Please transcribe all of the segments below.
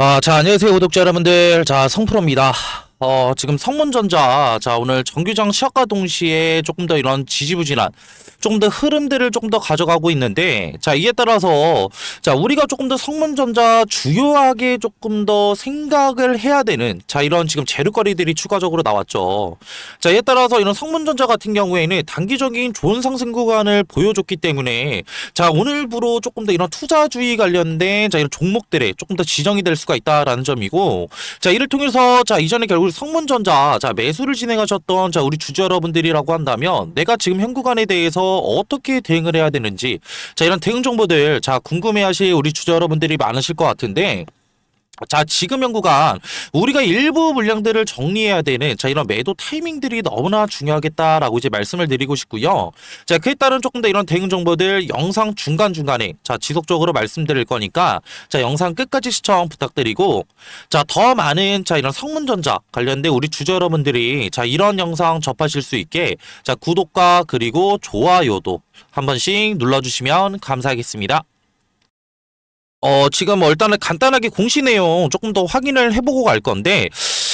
아, 자, 안녕하세요, 구독자 여러분들. 자, 성프로입니다. 어, 지금 성문전자, 자, 오늘 정규장 시작과 동시에 조금 더 이런 지지부진한, 조금 더 흐름들을 조금 더 가져가고 있는데, 자, 이에 따라서, 자, 우리가 조금 더 성문전자 주요하게 조금 더 생각을 해야 되는, 자, 이런 지금 재료거리들이 추가적으로 나왔죠. 자, 이에 따라서 이런 성문전자 같은 경우에는 단기적인 좋은 상승 구간을 보여줬기 때문에, 자, 오늘부로 조금 더 이런 투자주의 관련된, 자, 이런 종목들에 조금 더 지정이 될 수가 있다라는 점이고, 자, 이를 통해서 자, 이전에 결국 성문전자 자, 매수를 진행하셨던 자, 우리 주주 여러분들이라고 한다면 내가 지금 현 구간에 대해서 어떻게 대응을 해야 되는지 자, 이런 대응 정보들 자, 궁금해 하실 우리 주주 여러분들이 많으실 것 같은데 자, 지금 현 구간 우리가 일부 물량들을 정리해야 되는 자, 이런 매도 타이밍들이 너무나 중요하겠다라고 이제 말씀을 드리고 싶고요. 자, 그에 따른 조금 더 이런 대응 정보들 영상 중간중간에 자, 지속적으로 말씀드릴 거니까 자, 영상 끝까지 시청 부탁드리고 자, 더 많은 자, 이런 성문전자 관련된 우리 주주 여러분들이 자, 이런 영상 접하실 수 있게 자, 구독과 그리고 좋아요도 한 번씩 눌러주시면 감사하겠습니다. 어, 지금 뭐 일단은 간단하게 공시 내용 조금 더 확인을 해보고 갈 건데,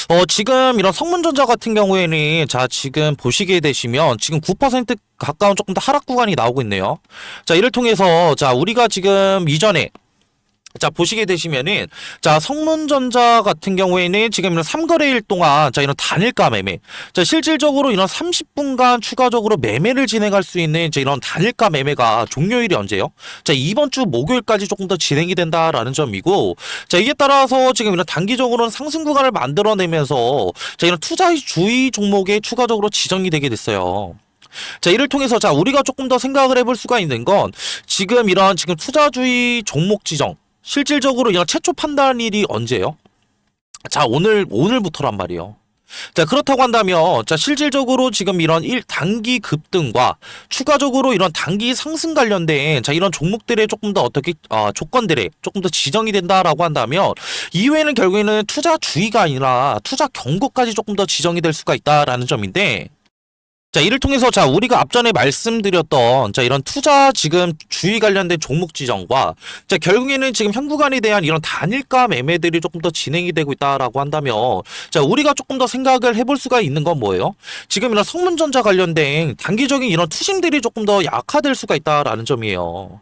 어, 지금 이런 성문전자 같은 경우에는, 자, 지금 보시게 되시면, 지금 9% 가까운 조금 더 하락 구간이 나오고 있네요. 자, 이를 통해서, 자, 우리가 지금 이전에, 자, 보시게 되시면은, 자, 성문전자 같은 경우에는 지금 이런 3거래일 동안, 자, 이런 단일가 매매. 자, 실질적으로 이런 30분간 추가적으로 매매를 진행할 수 있는 이제 이런 단일가 매매가 종료일이 언제요? 자, 이번 주 목요일까지 조금 더 진행이 된다라는 점이고, 자, 이에 따라서 지금 이런 단기적으로는 상승 구간을 만들어내면서, 자, 이런 투자 주의 종목에 추가적으로 지정이 되게 됐어요. 자, 이를 통해서 자, 우리가 조금 더 생각을 해볼 수가 있는 건 지금 이런 지금 투자주의 종목 지정 실질적으로 이런 최초 판단일이 언제예요? 자, 오늘 오늘부터란 말이에요. 자, 그렇다고 한다면 자, 실질적으로 지금 이런 일 단기 급등과 추가적으로 이런 단기 상승 관련된 자, 이런 종목들의 조금 더 어떻게 어, 조건들에 조금 더 지정이 된다라고 한다면 이후에는 결국에는 투자 주의가 아니라 투자 경고까지 조금 더 지정이 될 수가 있다라는 점인데 자, 이를 통해서 자, 우리가 앞전에 말씀드렸던 자, 이런 투자 지금 주의 관련된 종목 지정과 자, 결국에는 지금 현 구간에 대한 이런 단일가 매매들이 조금 더 진행이 되고 있다라고 한다면 자, 우리가 조금 더 생각을 해볼 수가 있는 건 뭐예요? 지금 이런 성문전자 관련된 단기적인 이런 투심들이 조금 더 약화될 수가 있다라는 점이에요.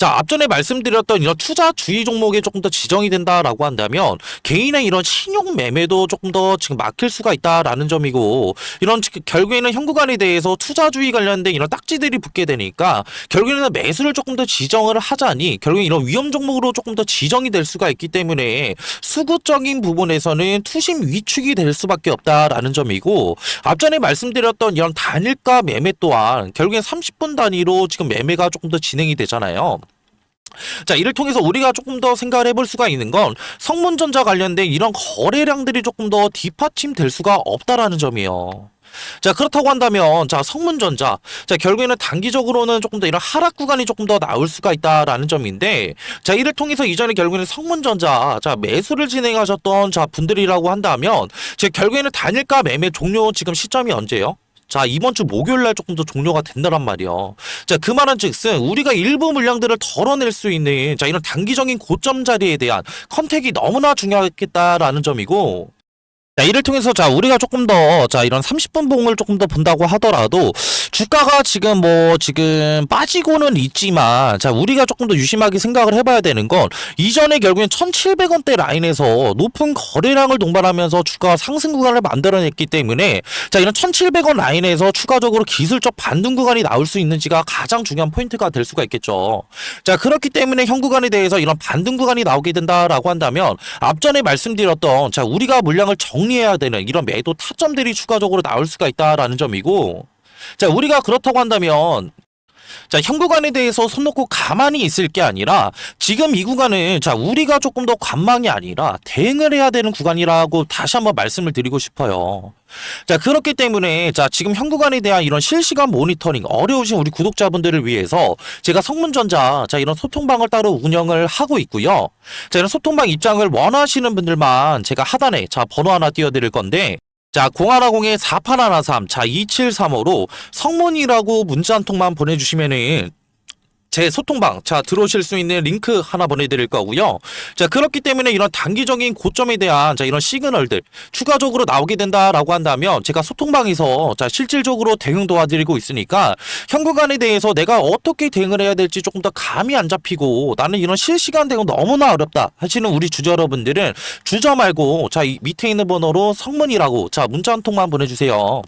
자, 앞전에 말씀드렸던 이런 투자 주의 종목에 조금 더 지정이 된다라고 한다면 개인의 이런 신용 매매도 조금 더 지금 막힐 수가 있다라는 점이고 이런 지- 결국에는 현 구간에 대해서 투자 주의 관련된 이런 딱지들이 붙게 되니까 결국에는 매수를 조금 더 지정을 하자니 결국에 이런 위험 종목으로 조금 더 지정이 될 수가 있기 때문에 수급적인 부분에서는 투심 위축이 될 수밖에 없다라는 점이고 앞전에 말씀드렸던 이런 단일가 매매 또한 결국엔 30분 단위로 지금 매매가 조금 더 진행이 되잖아요. 자, 이를 통해서 우리가 조금 더 생각을 해볼 수가 있는 건 성문전자 관련된 이런 거래량들이 조금 더 뒷받침될 수가 없다라는 점이에요. 자, 그렇다고 한다면, 자, 성문전자. 자, 결국에는 단기적으로는 조금 더 이런 하락 구간이 조금 더 나올 수가 있다라는 점인데, 자, 이를 통해서 이전에 결국에는 성문전자, 자, 매수를 진행하셨던 자, 분들이라고 한다면, 제 결국에는 단일가 매매 종료 지금 시점이 언제예요? 자, 이번 주 목요일 날 조금 더 종료가 된다란 말이요. 자, 그 말은 즉슨 우리가 일부 물량들을 덜어낼 수 있는 자, 이런 단기적인 고점 자리에 대한 컨택이 너무나 중요하겠다라는 점이고 자, 이를 통해서 자, 우리가 조금 더 자, 이런 30분 봉을 조금 더 본다고 하더라도 주가가 지금 뭐 지금 빠지고는 있지만 자, 우리가 조금 더 유심하게 생각을 해 봐야 되는 건 이전에 결국엔 1,700원대 라인에서 높은 거래량을 동반하면서 주가가 상승 구간을 만들어냈기 때문에 자, 이런 1,700원 라인에서 추가적으로 기술적 반등 구간이 나올 수 있는지가 가장 중요한 포인트가 될 수가 있겠죠. 자, 그렇기 때문에 현 구간에 대해서 이런 반등 구간이 나오게 된다라고 한다면 앞전에 말씀드렸던 자, 우리가 물량을 정 리해야 되는 이런 매도 타점들이 추가적으로 나올 수가 있다라는 점이고 자, 우리가 그렇다고 한다면 자, 현 구간에 대해서 손 놓고 가만히 있을 게 아니라 지금 이 구간은 자, 우리가 조금 더 관망이 아니라 대응을 해야 되는 구간이라고 다시 한번 말씀을 드리고 싶어요. 자, 그렇기 때문에 자, 지금 현 구간에 대한 이런 실시간 모니터링 어려우신 우리 구독자분들을 위해서 제가 성문전자 자, 이런 소통방을 따로 운영을 하고 있고요. 자, 이런 소통방 입장을 원하시는 분들만 제가 하단에 자, 번호 하나 띄워 드릴 건데 자, 0110-4813, 자, 2735로 성문이라고 문자 한 통만 보내주시면은 제 소통방 자 들어오실 수 있는 링크 하나 보내드릴 거고요. 자 그렇기 때문에 이런 단기적인 고점에 대한 자 이런 시그널들 추가적으로 나오게 된다라고 한다면 제가 소통방에서 자 실질적으로 대응 도와드리고 있으니까 현구간에 대해서 내가 어떻게 대응을 해야 될지 조금 더 감이 안 잡히고 나는 이런 실시간 대응 너무나 어렵다 하시는 우리 주주 여러분들은 주저 말고 자 이 밑에 있는 번호로 성문이라고 자 문자 한 통만 보내주세요.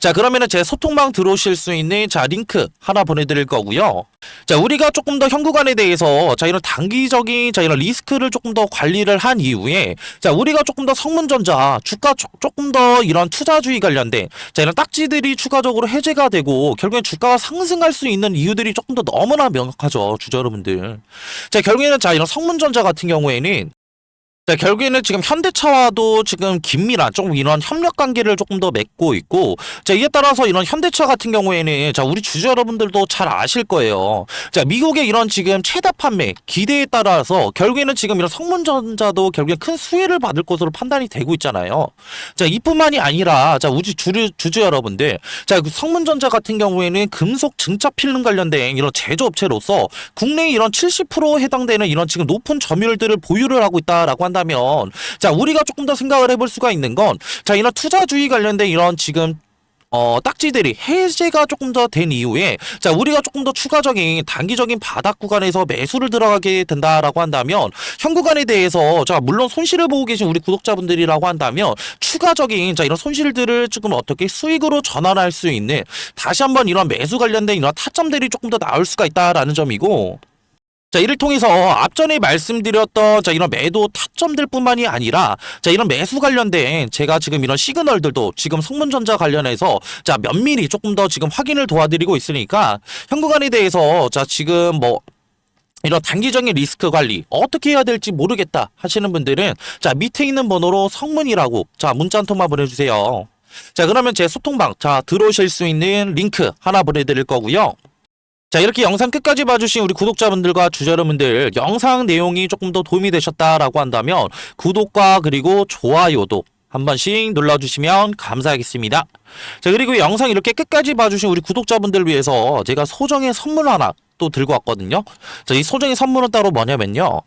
자 그러면은 제 소통방 들어오실 수 있는 자 링크 하나 보내드릴 거고요. 자 우리가 조금 더 현구간에 대해서 자 이런 단기적인 자 이런 리스크를 조금 더 관리를 한 이후에 자 우리가 조금 더 성문전자 주가 조, 조금 더 이런 투자주의 관련된 자 이런 딱지들이 추가적으로 해제가 되고 결국엔 주가가 상승할 수 있는 이유들이 조금 더 너무나 명확하죠 주주 여러분들. 자 결국에는 자 이런 성문전자 같은 경우에는 자, 결국에는 지금 현대차와도 지금 긴밀한 조금 이런 협력 관계를 조금 더 맺고 있고, 자, 이에 따라서 이런 현대차 같은 경우에는, 자, 우리 주주 여러분들도 잘 아실 거예요. 자, 미국의 이런 지금 최다 판매 기대에 따라서 결국에는 지금 이런 성문전자도 결국엔 큰 수혜를 받을 것으로 판단이 되고 있잖아요. 자, 이뿐만이 아니라, 자, 우리 주주, 주주 여러분들, 자, 그 성문전자 같은 경우에는 금속 증차 필름 관련된 이런 제조업체로서 국내 이런 70% 해당되는 이런 지금 높은 점유율들을 보유를 하고 있다라고 한다면 자 우리가 조금 더 생각을 해볼 수가 있는 건 자 이런 투자주의 관련된 이런 지금 어, 딱지들이 해제가 조금 더 된 이후에 자 우리가 조금 더 추가적인 단기적인 바닥 구간에서 매수를 들어가게 된다라고 한다면 현 구간에 대해서 자 물론 손실을 보고 계신 우리 구독자분들이라고 한다면 추가적인 자 이런 손실들을 조금 어떻게 수익으로 전환할 수 있는 다시 한번 이런 매수 관련된 이런 타점들이 조금 더 나올 수가 있다라는 점이고 자, 이를 통해서 앞전에 말씀드렸던 자, 이런 매도 타점들 뿐만이 아니라 자, 이런 매수 관련된 제가 지금 이런 시그널들도 지금 성문전자 관련해서 자, 면밀히 조금 더 지금 확인을 도와드리고 있으니까 현구간에 대해서 자, 지금 뭐 이런 단기적인 리스크 관리 어떻게 해야 될지 모르겠다 하시는 분들은 자, 밑에 있는 번호로 성문이라고 자, 문자 한 통만 보내주세요. 자, 그러면 제 소통방 자, 들어오실 수 있는 링크 하나 보내드릴 거고요. 자 이렇게 영상 끝까지 봐주신 우리 구독자분들과 주주 여러분들 영상 내용이 조금 더 도움이 되셨다라고 한다면 구독과 그리고 좋아요도 한 번씩 눌러주시면 감사하겠습니다. 자 그리고 영상 이렇게 끝까지 봐주신 우리 구독자분들 위해서 제가 소정의 선물 하나 또 들고 왔거든요. 자 이 소정의 선물은 따로 뭐냐면요.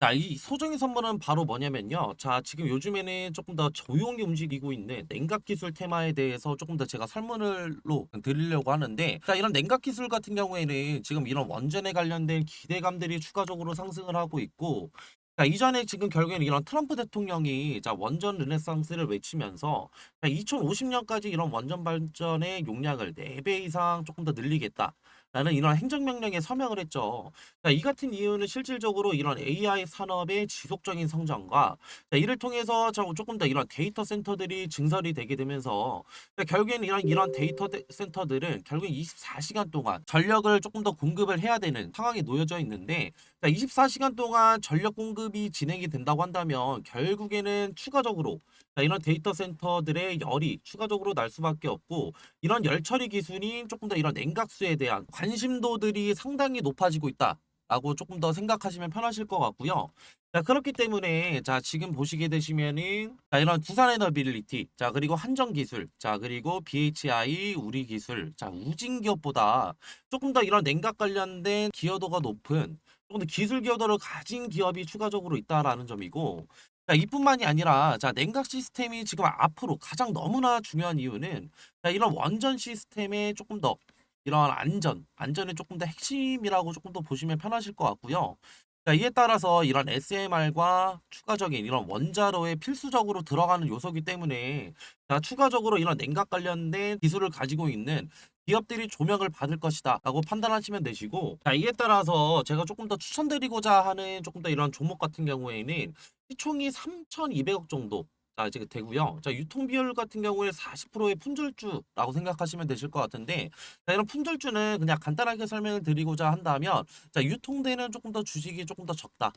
자, 이 소정의 선물은 바로 뭐냐면요. 자, 지금 요즘에는 조금 더 조용히 움직이고 있는 냉각 기술 테마에 대해서 조금 더 제가 설문을로 드리려고 하는데, 자, 이런 냉각 기술 같은 경우에는 지금 이런 원전에 관련된 기대감들이 추가적으로 상승을 하고 있고, 자, 이전에 지금 결국에는 이런 트럼프 대통령이 자, 원전 르네상스를 외치면서 자, 2050년까지 이런 원전 발전의 용량을 4배 이상 조금 더 늘리겠다. 라는 이런 행정명령에 서명을 했죠. 자, 이 같은 이유는 실질적으로 이런 AI 산업의 지속적인 성장과 자, 이를 통해서 자, 조금 더 이런 데이터 센터들이 증설이 되게 되면서 자, 결국에는 이런 이런 데이터 데- 센터들은 결국 24시간 동안 전력을 조금 더 공급을 해야 되는 상황에 놓여져 있는데 자, 24시간 동안 전력 공급이 진행이 된다고 한다면 결국에는 추가적으로 자, 이런 데이터 센터들의 열이 추가적으로 날 수밖에 없고 이런 열 처리 기술이 조금 더 이런 냉각수에 대한 관심도들이 상당히 높아지고 있다. 라고 조금 더 생각하시면 편하실 것 같고요. 자, 그렇기 때문에 자, 지금 보시게 되시면은 자, 이런 두산 에너빌리티, 자, 그리고 한정 기술, 자, 그리고 BHI 우리 기술, 자, 우진 기업보다 조금 더 이런 냉각 관련된 기여도가 높은 조금 더 기술 기여도를 가진 기업이 추가적으로 있다라는 점이고 자, 이뿐만이 아니라 자, 냉각 시스템이 지금 앞으로 가장 너무나 중요한 이유는 자, 이런 원전 시스템에 조금 더 이런 안전, 안전이 조금 더 핵심이라고 조금 더 보시면 편하실 것 같고요. 자, 이에 따라서 이런 SMR과 추가적인 이런 원자로에 필수적으로 들어가는 요소기 때문에 자, 추가적으로 이런 냉각 관련된 기술을 가지고 있는 기업들이 조명을 받을 것이다 라고 판단하시면 되시고 자, 이에 따라서 제가 조금 더 추천드리고자 하는 조금 더 이런 종목 같은 경우에는 시총이 3,200억 정도 자, 지금 되고요. 자, 유통 비율 같은 경우에 40%의 품절주라고 생각하시면 되실 것 같은데, 자, 이런 품절주는 그냥 간단하게 설명을 드리고자 한다면, 자, 유통되는 조금 더 주식이 조금 더 적다.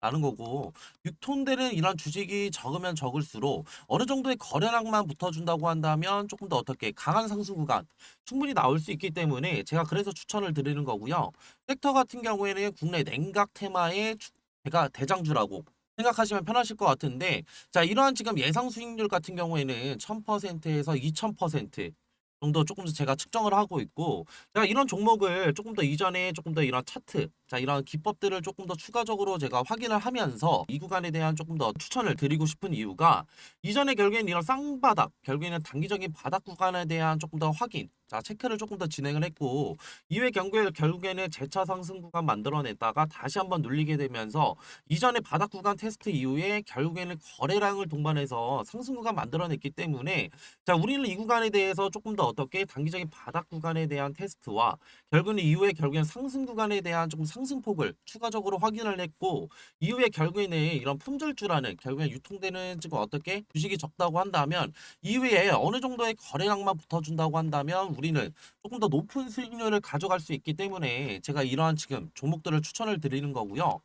라는 거고 유통되는 이런 주식이 적으면 적을수록 어느 정도의 거래량만 붙어준다고 한다면 조금 더 어떻게 강한 상승 구간 충분히 나올 수 있기 때문에 제가 그래서 추천을 드리는 거고요. 섹터 같은 경우에는 국내 냉각 테마의 대장주라고 생각하시면 편하실 것 같은데 자 이러한 지금 예상 수익률 같은 경우에는 1000%에서 2000% 정도 조금 더 제가 측정을 하고 있고 제가 이런 종목을 조금 더 이전에 조금 더 이런 차트 자 이런 기법들을 조금 더 추가적으로 제가 확인을 하면서 이 구간에 대한 조금 더 추천을 드리고 싶은 이유가 이전에 결국에는 이런 쌍바닥 결국에는 단기적인 바닥 구간에 대한 조금 더 확인 자 체크를 조금 더 진행을 했고 이후에 경우에 결국에는 재차 상승 구간 만들어냈다가 다시 한번 눌리게 되면서 이전에 바닥 구간 테스트 이후에 결국에는 거래량을 동반해서 상승 구간 만들어냈기 때문에 자 우리는 이 구간에 대해서 조금 더 어떻게 단기적인 바닥 구간에 대한 테스트와 결국에는 이후에 결국에는 상승 구간에 대한 조금 상승폭을 추가적으로 확인을 했고 이후에 결국에는 이런 품절주라는 결국에 유통되는 지금 어떻게 주식이 적다고 한다면 이후에 어느 정도의 거래량만 붙어준다고 한다면 우리는 조금 더 높은 수익률을 가져갈 수 있기 때문에 제가 이러한 지금 종목들을 추천을 드리는 거고요.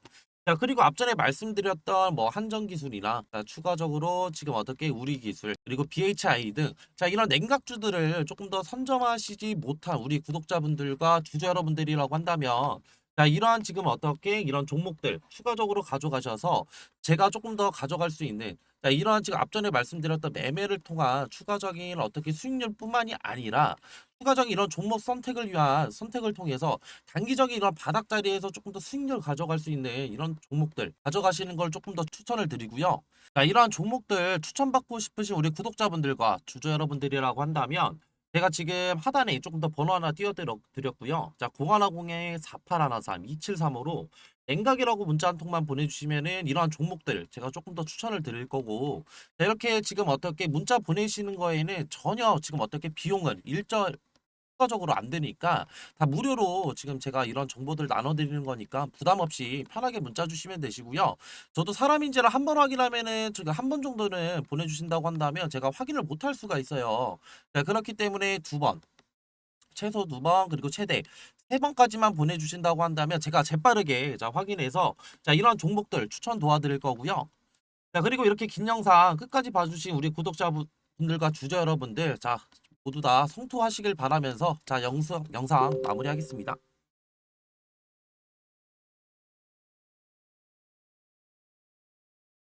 자 그리고 앞전에 말씀드렸던 뭐 한정 기술이나 자, 추가적으로 지금 어떻게 우리 기술 그리고 BHI 등 자 이런 냉각주들을 조금 더 선점하시지 못한 우리 구독자분들과 주주 여러분들이라고 한다면 자 이러한 지금 어떻게 이런 종목들 추가적으로 가져가셔서 제가 조금 더 가져갈 수 있는 자 이러한 지금 앞전에 말씀드렸던 매매를 통한 추가적인 어떻게 수익률뿐만이 아니라 추가적인 이런 종목 선택을 위한 선택을 통해서 단기적인 이런 바닥 자리에서 조금 더 수익률 가져갈 수 있는 이런 종목들 가져가시는 걸 조금 더 추천을 드리고요. 자, 이러한 종목들 추천받고 싶으신 우리 구독자분들과 주주 여러분들이라고 한다면 제가 지금 하단에 조금 더 번호 하나 띄워드렸고요. 자, 0110에 4813 2735로 냉각이라고 문자 한 통만 보내주시면은 이러한 종목들 제가 조금 더 추천을 드릴 거고 자, 이렇게 지금 어떻게 문자 보내시는 거에는 전혀 지금 어떻게 비용은 일절 추가적으로 안 되니까 다 무료로 지금 제가 이런 정보들 나눠드리는 거니까 부담 없이 편하게 문자 주시면 되시고요. 저도 사람인지를 한 번 확인하면은 제가 한 번 정도는 보내주신다고 한다면 제가 확인을 못할 수가 있어요. 자, 그렇기 때문에 두 번, 최소 두 번, 그리고 최대 세 번까지만 보내주신다고 한다면 제가 재빠르게 자, 확인해서 자, 이런 종목들 추천 도와드릴 거고요. 자, 그리고 이렇게 긴 영상 끝까지 봐주신 우리 구독자분들과 주저 여러분들, 자, 모두 다 성투하시길 바라면서 자, 영상, 영상 마무리하겠습니다.